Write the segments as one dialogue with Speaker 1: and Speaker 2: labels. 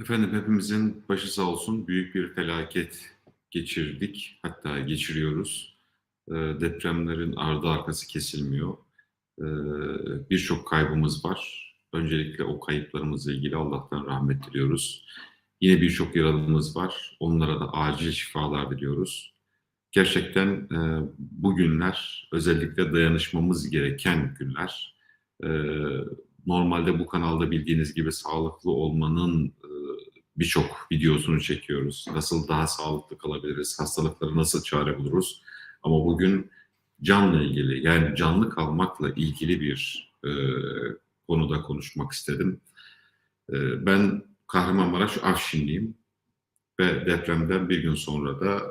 Speaker 1: Efendim hepimizin başı sağ olsun. Büyük bir felaket geçirdik. Hatta geçiriyoruz. Eee, depremlerin ardı arkası kesilmiyor. Eee, birçok kaybımız var. Öncelikle o kayıplarımızla ilgili Allah'tan rahmet diliyoruz. Yine birçok yaralımız var. Onlara da acil şifalar diliyoruz. Gerçekten eee, bu günler özellikle dayanışmamız gereken günler. Eee, normalde bu kanalda bildiğiniz gibi sağlıklı olmanın eee, birçok videosunu çekiyoruz. Nasıl daha sağlıklı kalabiliriz, hastalıklara nasıl çare buluruz. Ama bugün canla ilgili yani canlı kalmakla ilgili bir eee, konuda konuşmak istedim. Eee, ben Kahramanmaraş Afşinliyim ve depremden bir gün sonra da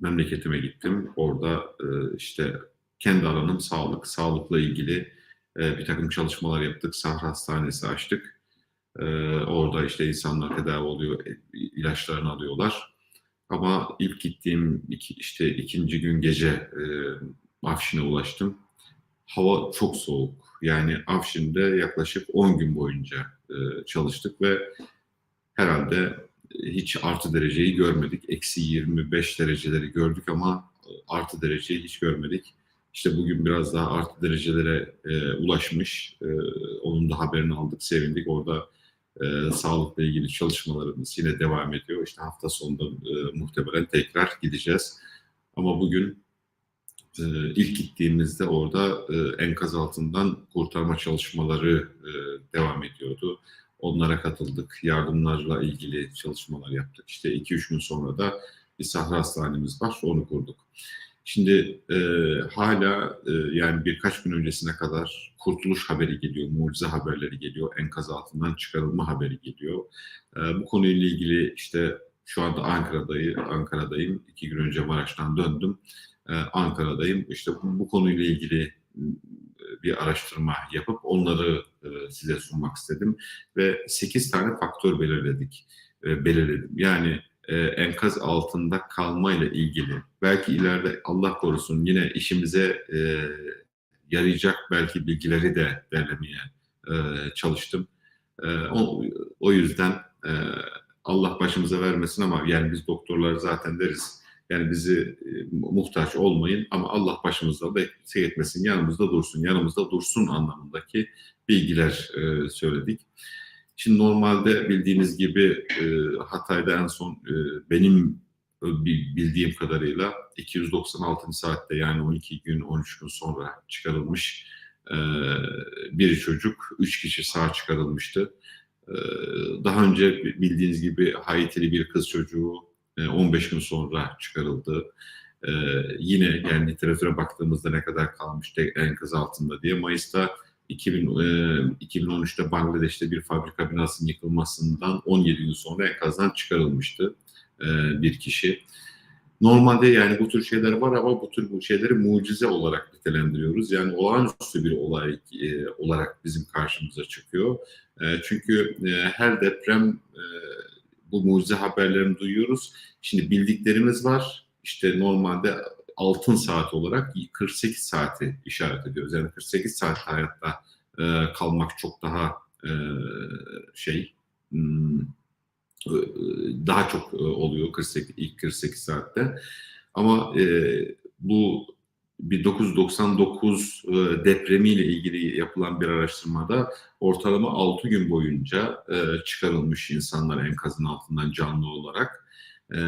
Speaker 1: memleketime gittim. Orada eee, işte kendi alanım sağlık, sağlıkla ilgili eee, bir takım çalışmalar yaptık. Sahra Hastanesi açtık. Eee, orada işte insanlar tedavi oluyor, e, ilaçlarını alıyorlar. Ama ilk gittiğim iki, işte ikinci gün gece eee Afşin'e ulaştım. Hava çok soğuk. Yani Afşin'de yaklaşık 10 gün boyunca eee, çalıştık ve herhalde hiç artı dereceyi görmedik. Eksi 25 dereceleri gördük ama e, artı dereceyi hiç görmedik. İşte bugün biraz daha artı derecelere e, ulaşmış. E, onun da haberini aldık, sevindik. Orada e, sağlıkla ilgili çalışmalarımız yine devam ediyor. İşte hafta sonunda e, muhtemelen tekrar gideceğiz. Ama bugün e, ilk gittiğimizde orada e, enkaz altından kurtarma çalışmaları e, devam ediyordu. Onlara katıldık. Yardımlarla ilgili çalışmalar yaptık. İşte 2-3 gün sonra da bir sahra hastanemiz var. Onu kurduk. Şimdi e, hala e, yani birkaç gün öncesine kadar kurtuluş haberi geliyor, mucize haberleri geliyor, enkaz altından çıkarılma haberi geliyor. E, bu konuyla ilgili işte şu anda Ankara'dayım, Ankara'dayım. İki gün önce Maraş'tan döndüm. E, Ankara'dayım. İşte bu, bu konuyla ilgili e, bir araştırma yapıp onları e, size sunmak istedim ve 8 tane faktör belirledik, e, belirledim. Yani e, enkaz altında kalmayla ilgili belki ileride Allah korusun yine işimize e, yarayacak belki bilgileri de derlemeye e, çalıştım. E, o, o yüzden e, Allah başımıza vermesin ama yani biz doktorlar zaten deriz yani bizi e, muhtaç olmayın ama Allah başımızda da eksik etmesin, yanımızda dursun, yanımızda dursun anlamındaki bilgiler e, söyledik. Şimdi normalde bildiğiniz gibi e, Hatay'da en son e, benim bildiğim kadarıyla 296. saatte yani 12 gün 13 gün sonra çıkarılmış e, bir çocuk, 3 kişi sağ çıkarılmıştı. E, daha önce bildiğiniz gibi Haitili bir kız çocuğu 15 gün sonra çıkarıldı. E, yine yani literatüre baktığımızda ne kadar kalmıştı enkaz altında diye Mayıs'ta 2000, e, 2013'te Bangladeş'te bir fabrika binasının yıkılmasından 17 gün sonra enkazdan çıkarılmıştı e, bir kişi. Normalde yani bu tür şeyler var ama bu tür bu şeyleri mucize olarak nitelendiriyoruz. Yani olağanüstü bir olay e, olarak bizim karşımıza çıkıyor. E, çünkü e, her deprem e, bu mucize haberlerini duyuyoruz. Şimdi bildiklerimiz var. İşte normalde altın saat olarak 48 saati işaret ediyoruz. Yani 48 saat hayatta e, kalmak çok daha e, şey hmm, e, daha çok e, oluyor 48 ilk 48 saatte. Ama e, bu 1999 e, depremiyle ilgili yapılan bir araştırmada ortalama 6 gün boyunca çıkarılmış insanlar enkazın altından canlı olarak. E,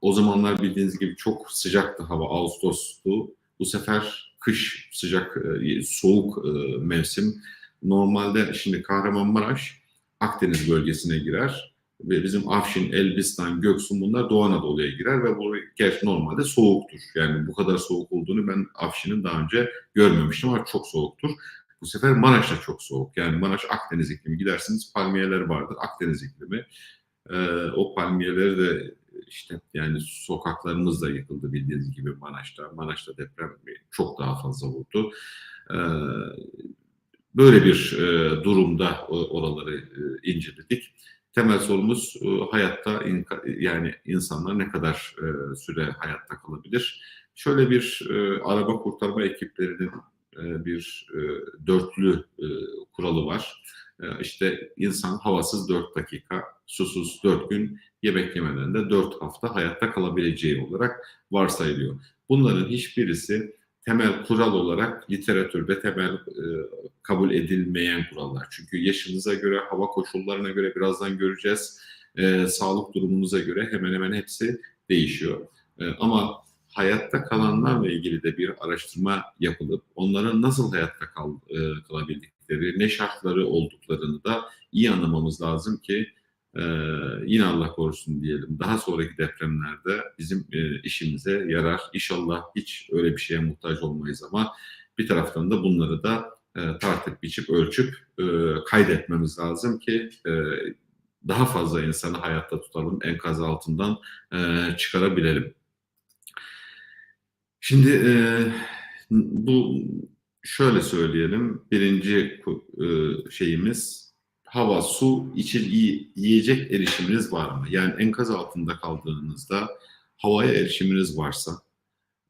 Speaker 1: o zamanlar bildiğiniz gibi çok sıcaktı hava, Ağustos'tu. Bu sefer kış, sıcak, e, soğuk e, mevsim. Normalde şimdi Kahramanmaraş Akdeniz bölgesine girer ve bizim Afşin, Elbistan, Göksun bunlar Doğu Anadolu'ya girer ve bu gerçi normalde soğuktur. Yani bu kadar soğuk olduğunu ben Afşin'in daha önce görmemiştim ama çok soğuktur. Bu sefer Maraş da çok soğuk. Yani Maraş Akdeniz iklimi gidersiniz palmiyeler vardır. Akdeniz iklimi. Ee, o palmiyeleri de işte yani sokaklarımız da yıkıldı bildiğiniz gibi Maraş'ta. Maraş'ta deprem çok daha fazla vurdu. Ee, böyle bir e, durumda oraları e, inceledik. Temel sorumuz e, hayatta yani insanlar ne kadar e, süre hayatta kalabilir? Şöyle bir e, araba kurtarma ekiplerinin e, bir e, dörtlü e, kuralı var. E, işte insan havasız 4 dakika, susuz 4 gün, yemek yemeden de 4 hafta hayatta kalabileceği olarak varsayılıyor. Bunların hiçbirisi temel kural olarak literatürde temel e, kabul edilmeyen kurallar. Çünkü yaşınıza göre, hava koşullarına göre birazdan göreceğiz, e, sağlık durumunuza göre hemen hemen hepsi değişiyor. E, ama hayatta kalanlarla ilgili de bir araştırma yapılıp onların nasıl hayatta kal, e, kalabildikleri, ne şartları olduklarını da iyi anlamamız lazım ki e, yine Allah korusun diyelim daha sonraki depremlerde bizim e, işimize yarar. İnşallah hiç öyle bir şeye muhtaç olmayız ama bir taraftan da bunları da e, tartıp biçip ölçüp e, kaydetmemiz lazım ki e, daha fazla insanı hayatta tutalım, enkaz altından e, çıkarabilelim. Şimdi e, bu şöyle söyleyelim. Birinci e, şeyimiz hava, su, içil yiyecek erişiminiz var mı? Yani enkaz altında kaldığınızda havaya erişiminiz varsa,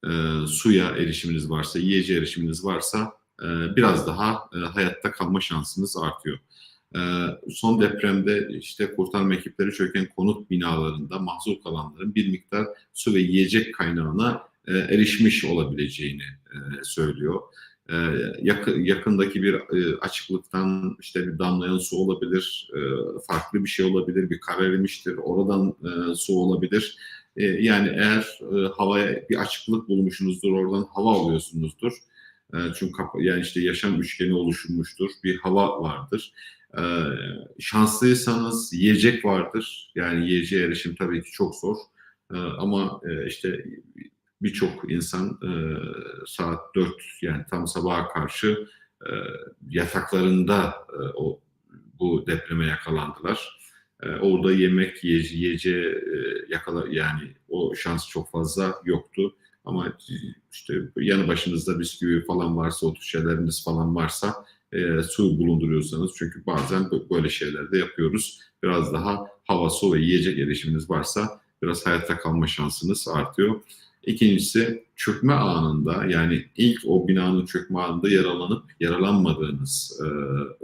Speaker 1: e, suya erişiminiz varsa, yiyeceğe erişiminiz varsa e, biraz daha hayatta kalma şansınız artıyor. Son depremde işte kurtarma ekipleri çöken konut binalarında mahzur kalanların bir miktar su ve yiyecek kaynağına erişmiş olabileceğini söylüyor. E, yakındaki bir açıklıktan işte bir damlayan su olabilir, farklı bir şey olabilir, bir kar erimiştir, oradan su olabilir. Yani eğer havaya bir açıklık bulmuşsunuzdur, oradan hava alıyorsunuzdur. Çünkü yani işte yaşam üçgeni oluşturmuştur, bir hava vardır. Şanslıysanız yiyecek vardır. Yani yiyeceğe erişim tabii ki çok zor. Ama işte birçok insan e, saat 4 yani tam sabaha karşı e, yataklarında e, o bu depreme yakalandılar. E, orada yemek yiyece, yiyeceği e, yakala yani o şans çok fazla yoktu. Ama işte yanı başınızda bisküvi falan varsa, o şeyleriniz falan varsa e, su bulunduruyorsanız çünkü bazen böyle şeyler de yapıyoruz. Biraz daha hava, su ve yiyecek erişiminiz varsa biraz hayatta kalma şansınız artıyor. İkincisi çökme anında yani ilk o binanın çökme anında yaralanıp yaralanmadığınız e,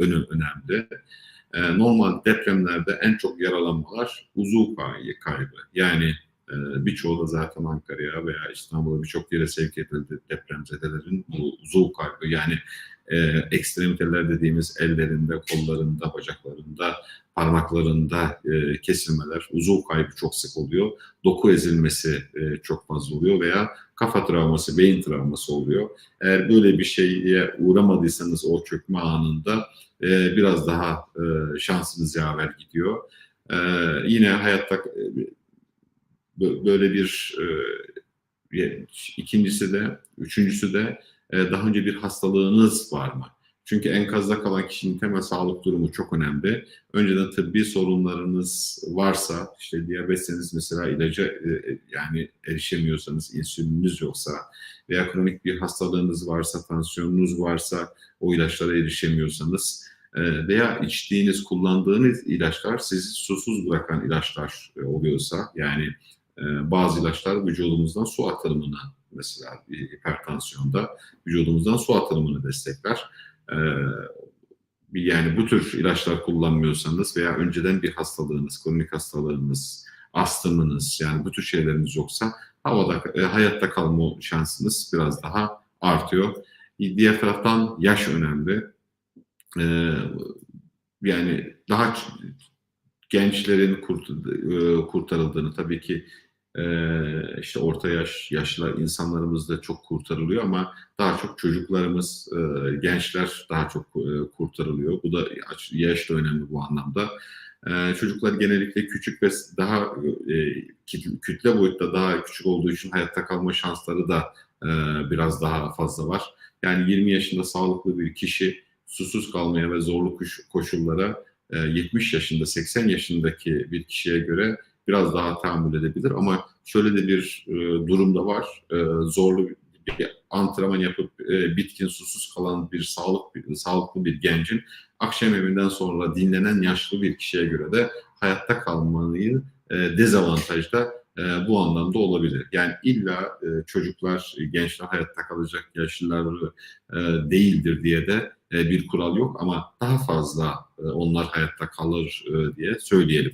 Speaker 1: önüm önemli. E, normal depremlerde en çok yaralanmalar uzuv kaybı. Yani birçoğu da zaten Ankara'ya veya İstanbul'a birçok yere sevk edildi depremzedelerin bu uzuv kaybı. Yani e, ekstremiteler dediğimiz ellerinde, kollarında, bacaklarında, parmaklarında e, kesilmeler, uzuv kaybı çok sık oluyor. Doku ezilmesi e, çok fazla oluyor veya kafa travması, beyin travması oluyor. Eğer böyle bir şeye uğramadıysanız o çökme anında e, biraz daha e, şansınız yaver gidiyor. E, yine hayatta böyle bir e, ikincisi de, üçüncüsü de e, daha önce bir hastalığınız var mı? Çünkü enkazda kalan kişinin temel sağlık durumu çok önemli. Önceden tıbbi sorunlarınız varsa, işte diyabetseniz mesela ilaca e, e, yani erişemiyorsanız, insülininiz yoksa veya kronik bir hastalığınız varsa, tansiyonunuz varsa, o ilaçlara erişemiyorsanız veya içtiğiniz, kullandığınız ilaçlar sizi susuz bırakan ilaçlar oluyorsa, yani bazı ilaçlar vücudumuzdan su atılımına mesela hipertansiyonda vücudumuzdan su atılımını destekler. Ee, yani bu tür ilaçlar kullanmıyorsanız veya önceden bir hastalığınız, kronik hastalığınız, astımınız yani bu tür şeyleriniz yoksa havada e, hayatta kalma şansınız biraz daha artıyor. Diğer taraftan yaş önemli. Ee, yani daha gençlerin e, kurtarıldığını tabii ki ee, işte orta yaş, yaşlı insanlarımız da çok kurtarılıyor ama daha çok çocuklarımız, e, gençler daha çok e, kurtarılıyor. Bu da yaş da önemli bu anlamda. Ee, çocuklar genellikle küçük ve daha e, kütle boyutta daha küçük olduğu için hayatta kalma şansları da biraz daha fazla var. Yani 20 yaşında sağlıklı bir kişi susuz kalmaya ve zorlu koşullara 70 yaşında, 80 yaşındaki bir kişiye göre biraz daha tahammül edebilir ama şöyle de bir e, durumda var. E, zorlu bir antrenman yapıp e, bitkin susuz kalan bir sağlık bir, sağlıklı bir gencin akşam evinden sonra dinlenen yaşlı bir kişiye göre de hayatta kalmayı e, dezavantajda e, bu anlamda olabilir. Yani illa e, çocuklar, gençler hayatta kalacak, yaşlılar e, değildir diye de e, bir kural yok ama daha fazla e, onlar hayatta kalır e, diye söyleyelim.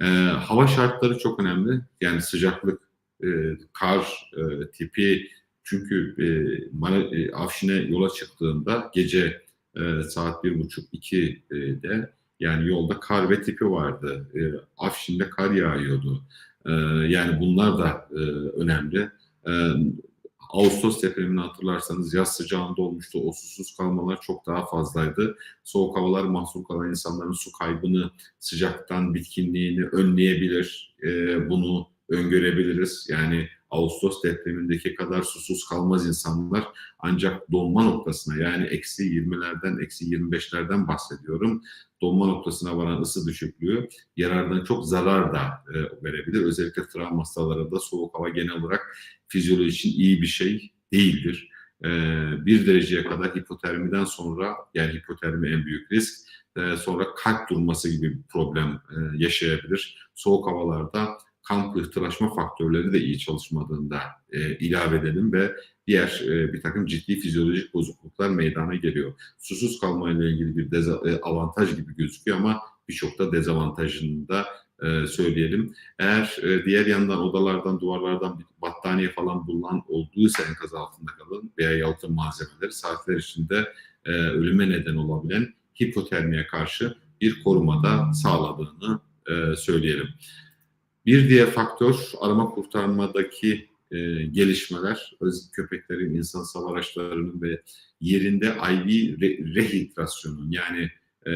Speaker 1: E, hava şartları çok önemli. Yani sıcaklık, e, kar e, tipi çünkü e, Mara, e, Afşin'e yola çıktığında gece e, saat bir buçuk iki de yani yolda kar ve tipi vardı. E, Afşin'de kar yağıyordu. E, yani bunlar da e, önemli. E, Ağustos depremini hatırlarsanız yaz sıcağında olmuştu. O susuz kalmalar çok daha fazlaydı. Soğuk havalar mahsur kalan insanların su kaybını, sıcaktan bitkinliğini önleyebilir. E, bunu öngörebiliriz. Yani Ağustos depremindeki kadar susuz kalmaz insanlar ancak donma noktasına yani eksi 20'lerden eksi 25'lerden bahsediyorum. Donma noktasına varan ısı düşüklüğü yarardan çok zarar da e, verebilir. Özellikle travma hastalarında soğuk hava genel olarak fizyoloji için iyi bir şey değildir. E, bir dereceye kadar hipotermiden sonra yani hipotermi en büyük risk e, sonra kalp durması gibi bir problem e, yaşayabilir. Soğuk havalarda kan pıhtılaşma faktörleri de iyi çalışmadığında e, ilave edelim ve diğer e, bir takım ciddi fizyolojik bozukluklar meydana geliyor. Susuz kalmayla ilgili bir dezavantaj gibi gözüküyor ama birçok da dezavantajını da e, söyleyelim. Eğer e, diğer yandan odalardan, duvarlardan battaniye falan bulunan olduysa enkaz altında kalın veya yalıtım malzemeleri saatler içinde e, ölüme neden olabilen hipotermiye karşı bir korumada sağladığını e, söyleyelim. Bir diğer faktör arama kurtarmadaki e, gelişmeler, öz köpeklerin, insan hava araçlarının ve yerinde IV re, rehidrasyonun yani e,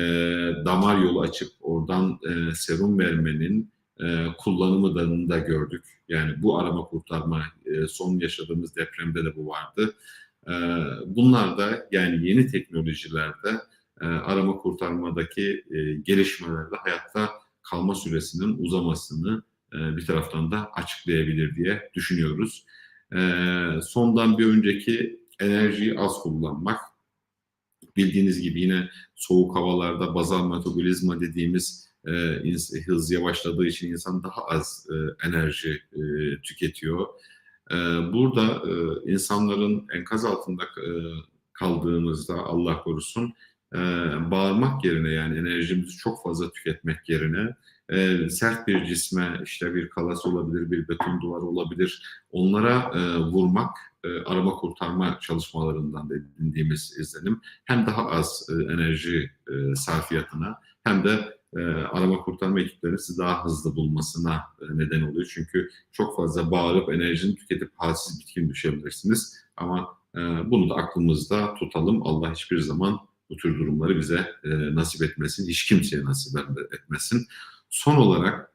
Speaker 1: damar yolu açıp oradan e, serum vermenin e, kullanımı da gördük. Yani bu arama kurtarma e, son yaşadığımız depremde de bu vardı. E, bunlar da yani yeni teknolojilerde e, arama kurtarmadaki e, gelişmelerde hayatta kalma süresinin uzamasını bir taraftan da açıklayabilir diye düşünüyoruz. E, sondan bir önceki enerjiyi az kullanmak. Bildiğiniz gibi yine soğuk havalarda bazal metabolizma dediğimiz e, hız yavaşladığı için insan daha az enerji tüketiyor. burada insanların enkaz altında kaldığımızda Allah korusun bağırmak yerine yani enerjimizi çok fazla tüketmek yerine e, sert bir cisme işte bir kalas olabilir, bir beton duvar olabilir. Onlara e, vurmak e, arama kurtarma çalışmalarından da edindiğimiz izlenim hem daha az e, enerji e, sarfiyatına hem de e, arama kurtarma ekiplerinin sizi daha hızlı bulmasına e, neden oluyor. Çünkü çok fazla bağırıp enerjini tüketip halsiz bitkin düşebilirsiniz. Ama e, bunu da aklımızda tutalım. Allah hiçbir zaman bu tür durumları bize e, nasip etmesin. Hiç kimseye nasip etmesin. Son olarak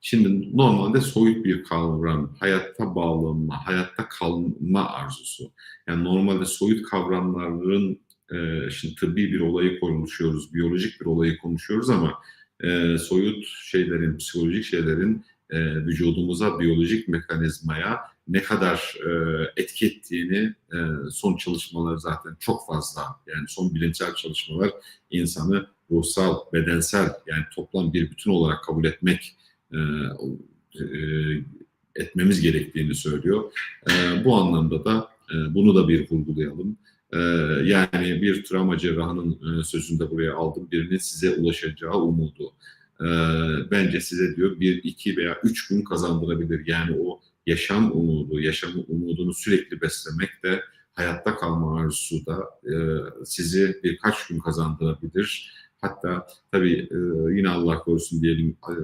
Speaker 1: şimdi normalde soyut bir kavram, hayatta bağlanma, hayatta kalma arzusu. Yani normalde soyut kavramların e, şimdi tıbbi bir olayı konuşuyoruz, biyolojik bir olayı konuşuyoruz ama e, soyut şeylerin, psikolojik şeylerin e, vücudumuza, biyolojik mekanizmaya ne kadar e, etki ettiğini e, son çalışmalar zaten çok fazla. Yani son bilimsel çalışmalar insanı ruhsal, bedensel yani toplam bir bütün olarak kabul etmek e, e, etmemiz gerektiğini söylüyor. E, bu anlamda da e, bunu da bir vurgulayalım. E, yani bir travma cerrahının e, sözünde buraya aldım. Birinin size ulaşacağı umudu. E, bence size diyor bir, iki veya üç gün kazandırabilir. Yani o yaşam umudu, yaşam umudunu sürekli beslemek de hayatta kalma arzusu da e, sizi birkaç gün kazandırabilir Hatta tabii e, yine Allah korusun diyelim e,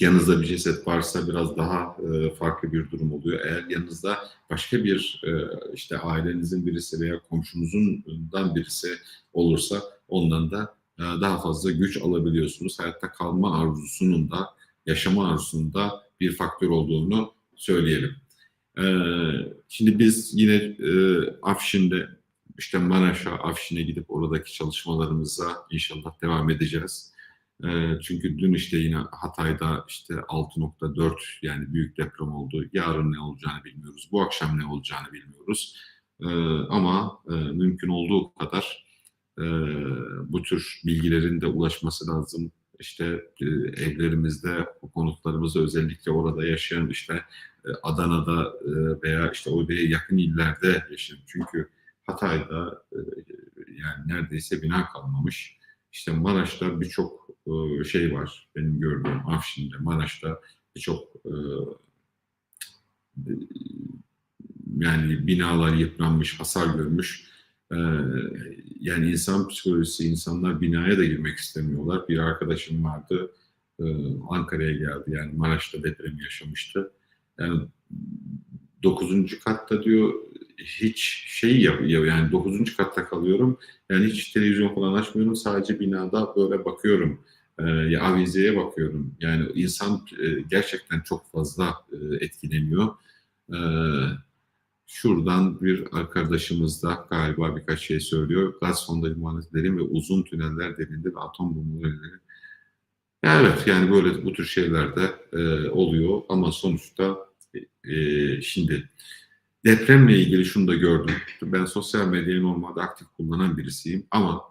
Speaker 1: yanınızda bir ceset varsa biraz daha e, farklı bir durum oluyor. Eğer yanınızda başka bir e, işte ailenizin birisi veya komşunuzundan birisi olursa ondan da e, daha fazla güç alabiliyorsunuz. Hayatta kalma arzusunun da yaşama arzusunun da bir faktör olduğunu söyleyelim. E, şimdi biz yine e, Afşin'de işte Maraş'a, Afşin'e gidip oradaki çalışmalarımıza inşallah devam edeceğiz. E, çünkü dün işte yine Hatay'da işte 6.4 yani büyük deprem oldu. Yarın ne olacağını bilmiyoruz. Bu akşam ne olacağını bilmiyoruz. E, ama e, mümkün olduğu kadar e, bu tür bilgilerin de ulaşması lazım. İşte e, evlerimizde, konutlarımızda özellikle orada yaşayan işte e, Adana'da e, veya işte oraya yakın illerde yaşayan. Çünkü Hatay'da yani neredeyse bina kalmamış. İşte Maraş'ta birçok şey var. Benim gördüğüm Afşin'de, Maraş'ta birçok yani binalar yıpranmış, hasar görmüş. Ee, yani insan psikolojisi, insanlar binaya da girmek istemiyorlar. Bir arkadaşım vardı, e, Ankara'ya geldi yani Maraş'ta deprem yaşamıştı. Yani dokuzuncu katta diyor hiç şey yapıyor yani dokuzuncu katta kalıyorum. Yani hiç televizyon falan açmıyorum. Sadece binada böyle bakıyorum. E, ya avizeye bakıyorum. Yani insan e, gerçekten çok fazla e, etkileniyor. E, şuradan bir arkadaşımız da galiba birkaç şey söylüyor. Gaz sondajı muhaneleri ve uzun tüneller derinde ve atom bombaları. Evet yani böyle bu tür şeyler de e, oluyor ama sonuçta e, şimdi depremle ilgili şunu da gördüm. Ben sosyal medyayı normalde aktif kullanan birisiyim ama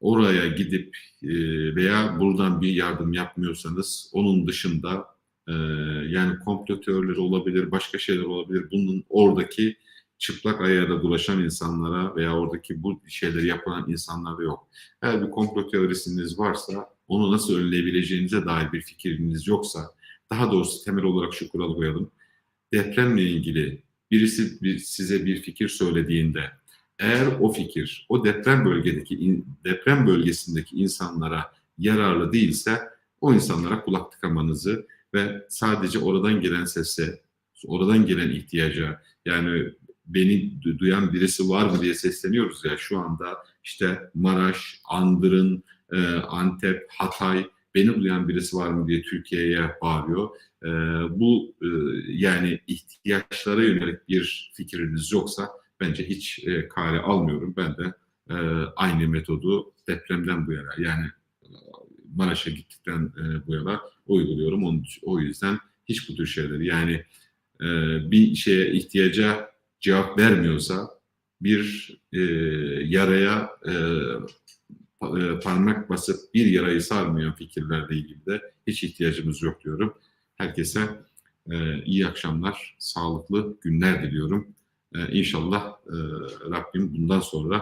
Speaker 1: oraya gidip e, veya buradan bir yardım yapmıyorsanız onun dışında e, yani komplo teorileri olabilir, başka şeyler olabilir. Bunun oradaki çıplak ayağına dolaşan insanlara veya oradaki bu şeyleri yapan insanlara yok. Eğer bir komplo teorisiniz varsa onu nasıl önleyebileceğinize dair bir fikriniz yoksa daha doğrusu temel olarak şu kuralı koyalım. Depremle ilgili birisi bir, size bir fikir söylediğinde eğer o fikir o deprem bölgedeki deprem bölgesindeki insanlara yararlı değilse o insanlara kulak tıkamanızı ve sadece oradan gelen sese, oradan gelen ihtiyaca yani beni duyan birisi var mı diye sesleniyoruz ya şu anda işte Maraş, Andırın, e, Antep, Hatay beni duyan birisi var mı diye Türkiye'ye bağırıyor. E, bu e, yani ihtiyaçlara yönelik bir fikriniz yoksa bence hiç e, kale almıyorum. Ben de aynı metodu depremden bu yana yani Maraş'a gittikten bu yana uyguluyorum. Onun, o yüzden hiç bu tür şeyleri yani e, bir şeye ihtiyaca cevap vermiyorsa bir e, yaraya e, e, parmak basıp bir yarayı sarmayan fikirlerle ilgili de hiç ihtiyacımız yok diyorum. Herkese e, iyi akşamlar, sağlıklı günler diliyorum. E, inşallah e, Rabbim bundan sonra